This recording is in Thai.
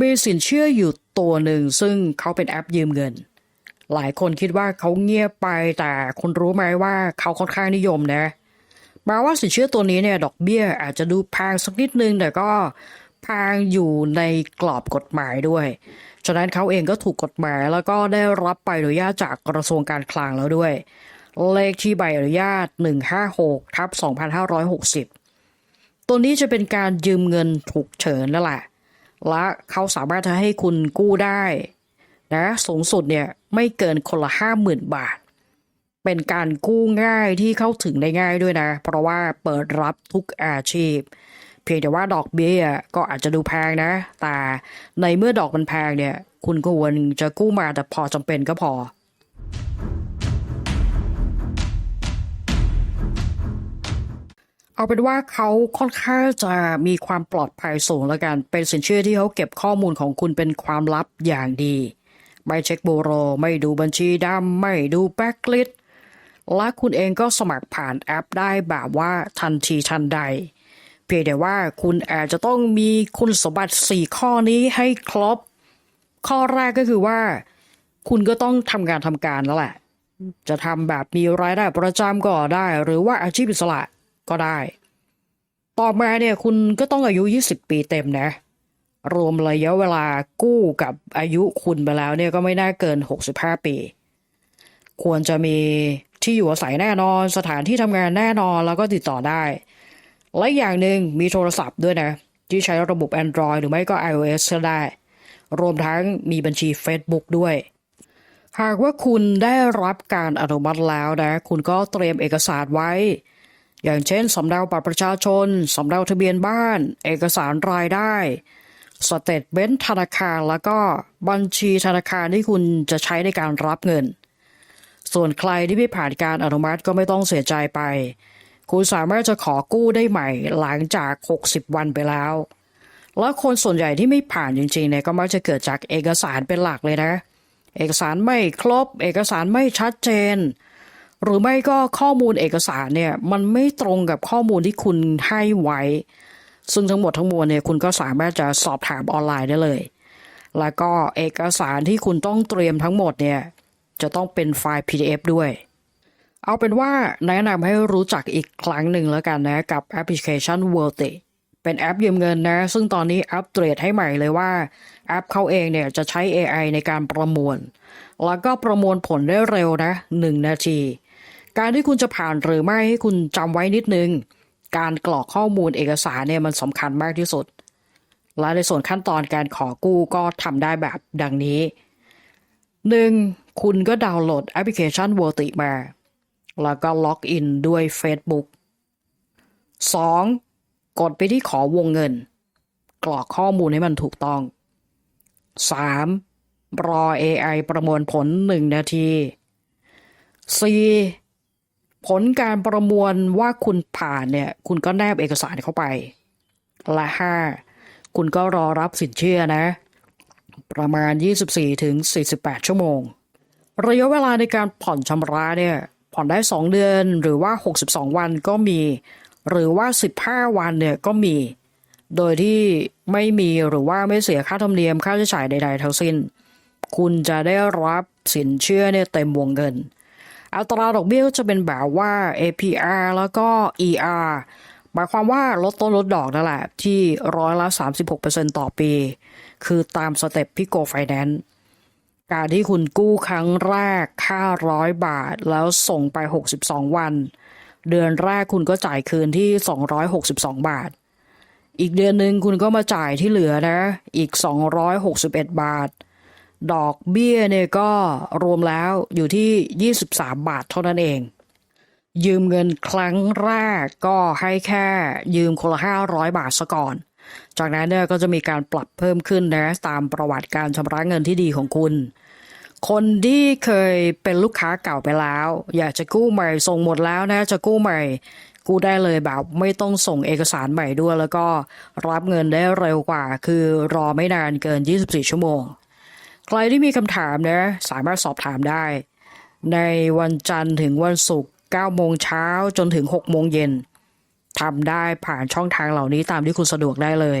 มีสินเชื่ออยู่ตัวหนึ่งซึ่งเขาเป็นแอปยืมเงิน หลายคนคิดว่าเขาเงียบไปแต่คุณรู้ไหมว่าเขาค่อนข้างนิยมนะแม้ว่าสินเชื่อตัวนี้เนี่ยดอกเบี้ยอาจจะดูแพงสักนิดนึงแต่ก็แพงอยู่ในกรอบกฎหมายด้วย ฉะนั้นเขาเองก็ถูกกฎหมายแล้วก็ได้รับใบอนุญาตจากกระทรวงการคลังแล้วด้วย เลขที่ใบอนุญาต 156ทับ2560 ตัวนี้จะเป็นการยืมเงินถูกเฉินนั่นแหละ และเขาสามารถจะให้คุณกู้ได้นะสูงสุดเนี่ยไม่เกินคนละห้าหมื่นบาท เป็นการกู้ง่ายที่เข้าถึงได้ง่ายด้วยนะ เพราะว่าเปิดรับทุกอาชีพ เพียงแต่ว่าดอกเบี้ยก็อาจจะดูแพงนะ แต่ในเมื่อดอกมันแพงเนี่ย คุณก็ควรจะกู้มาแต่พอจำเป็นก็พอ เอาเป็นว่าเขาค่อนข้างจะมีความปลอดภัยสูงแล้วกัน เป็นสินเชื่อที่เขาเก็บข้อมูลของคุณเป็นความลับอย่างดี ไม่เช็คโบโร ไม่ดูบัญชีดำไม่ดูแบ็กลิสและคุณเองก็สมัครผ่านแอปได้แบบว่าทันทีทันใด เพียงแต่ว่าคุณอาจจะต้องมีคุณสมบัติ 4 ข้อนี้ให้ครบ ข้อแรกก็คือว่า คุณก็ต้องทำงานทำการแล้วแหละ จะทำแบบมีรายได้ประจำก็ได้ หรือว่าอาชีพอิสระ ก็ได้ ต่อมาเนี่ยคุณก็ต้องอายุ 20 ปีเต็มนะ รวมระยะเวลากู้กับอายุคุณไปแล้วเนี่ยก็ไม่น่าเกิน 65 ปี ควรจะมีที่อยู่อาศัยแน่นอน สถานที่ทำงานแน่นอนแล้วก็ติดต่อได้ และอย่างหนึ่งมีโทรศัพท์ด้วยนะ ที่ใช้ระบบ Android หรือไม่ก็ iOS ก็ได้ รวมทั้งมีบัญชี Facebook ด้วยหากว่าคุณได้รับการอนุมัติแล้วนะ คุณก็เตรียมเอกสารไว้ อย่างเช่นสำเนาบัตรประชาชน สำเนาทะเบียนบ้าน เอกสารรายได้สเตทเมนต์ธนาคารแล้วก็บัญชีธนาคารที่คุณจะใช้ในการรับเงิน ส่วนใครที่ไม่ผ่านการอนุมัติก็ไม่ต้องเสียใจไป คุณสามารถจะขอกู้ได้ใหม่หลังจาก 60 วันไปแล้ว และคนส่วนใหญ่ที่ไม่ผ่านจริงๆเนี่ยก็มักจะเกิดจากเอกสารเป็นหลักเลยนะ เอกสารไม่ครบ เอกสารไม่ชัดเจน หรือไม่ก็ข้อมูลเอกสารเนี่ยมันไม่ตรงกับข้อมูลที่คุณให้ไว้ ซึ่งทั้งหมดทั้งมวลเนี่ยคุณก็สามารถจะสอบถามออนไลน์ได้เลย แล้วก็เอกสารที่คุณต้องเตรียมทั้งหมดเนี่ยจะต้องเป็นไฟล์ PDF ด้วย เอาเป็นว่าแนะนำให้รู้จักอีกครั้งหนึ่งแล้วกันนะกับแอปพลิเคชัน w o r l d เป็นแอปยืมเงินนะ ซึ่งตอนนี้อัปเกรดให้ใหม่เลยว่า แอปเขาเองเนี่ยจะใช้ AI ในการประมวล แล้วก็ประมวลผลได้เร็วนะ 1 นาที การที่คุณจะผ่านหรือไม่ให้คุณจำไว้นิดนึง การกรอกข้อมูลเอกสารเนี่ยมันสำคัญมากที่สุด และในส่วนขั้นตอนการขอกู้ก็ทำได้แบบดังนี้ 1. คุณก็ดาวน์โหลดแอปพลิเคชัน w o r l d มา แล้วก็ล็อกอินด้วย Facebook 2. กดไปที่ขอวงเงิน กรอกข้อมูลให้มันถูกต้อง 3. รอ AI ประมวลผล 1 นาที 4. ผลการประมวลว่าคุณผ่านเนี่ย คุณก็แนบเอกสารเข้าไปและ 5. คุณก็รอรับสินเชื่อนะ ประมาณ 24ถึง48 ชั่วโมง ระยะเวลาในการผ่อนชำระเนี่ย ผ่อนได้ 2 เดือนหรือว่า 62 วันก็มี หรือว่า 15 วันเนี่ยก็มี โดยที่ไม่มีหรือว่าไม่เสียค่าธรรมเนียมค่าใช้จ่ายใดๆทั้งสิ้น คุณจะได้รับสินเชื่อเนี่ยเต็มวงเงิน อัตราดอกเบี้ยก็จะเป็นแบบว่า APR แล้วก็ ER หมายความว่าลดต้นลดดอกนั่นแหละ ที่ร้อยละ 36%ต่อปี คือตามสเต็ปพิโกไฟแนนซ์การที่คุณกู้ครั้งแรกค่าร้อยบาท แล้วส่งไป 62 วัน เดือนแรกคุณก็จ่ายคืนที่ 262 บาท อีกเดือนหนึ่งคุณก็มาจ่ายที่เหลือนะ อีก 261 บาท ดอกเบี้ยเนี่ยก็รวมแล้วอยู่ที่ 23 บาทเท่านั้นเอง ยืมเงินครั้งแรกก็ให้แค่ยืมคนละ 500 บาทซะก่อน จากนั้นเนี่ยก็จะมีการปรับเพิ่มขึ้นนะตามประวัติการชำระเงินที่ดีของคุณ คนที่เคยเป็นลูกค้าเก่าไปแล้ว อยากจะกู้ใหม่ส่งหมดแล้วนะจะกู้ใหม่กู้ได้เลยแบบไม่ต้องส่งเอกสารใหม่ด้วย แล้วก็รับเงินได้เร็วกว่า คือรอไม่นานเกิน 24 ชั่วโมง ใครที่มีคำถามนะสามารถสอบถามได้ ในวันจันทร์ถึงวันศุกร์9โมงเช้าจนถึง6โมงเย็นทำได้ผ่านช่องทางเหล่านี้ตามที่คุณสะดวกได้เลย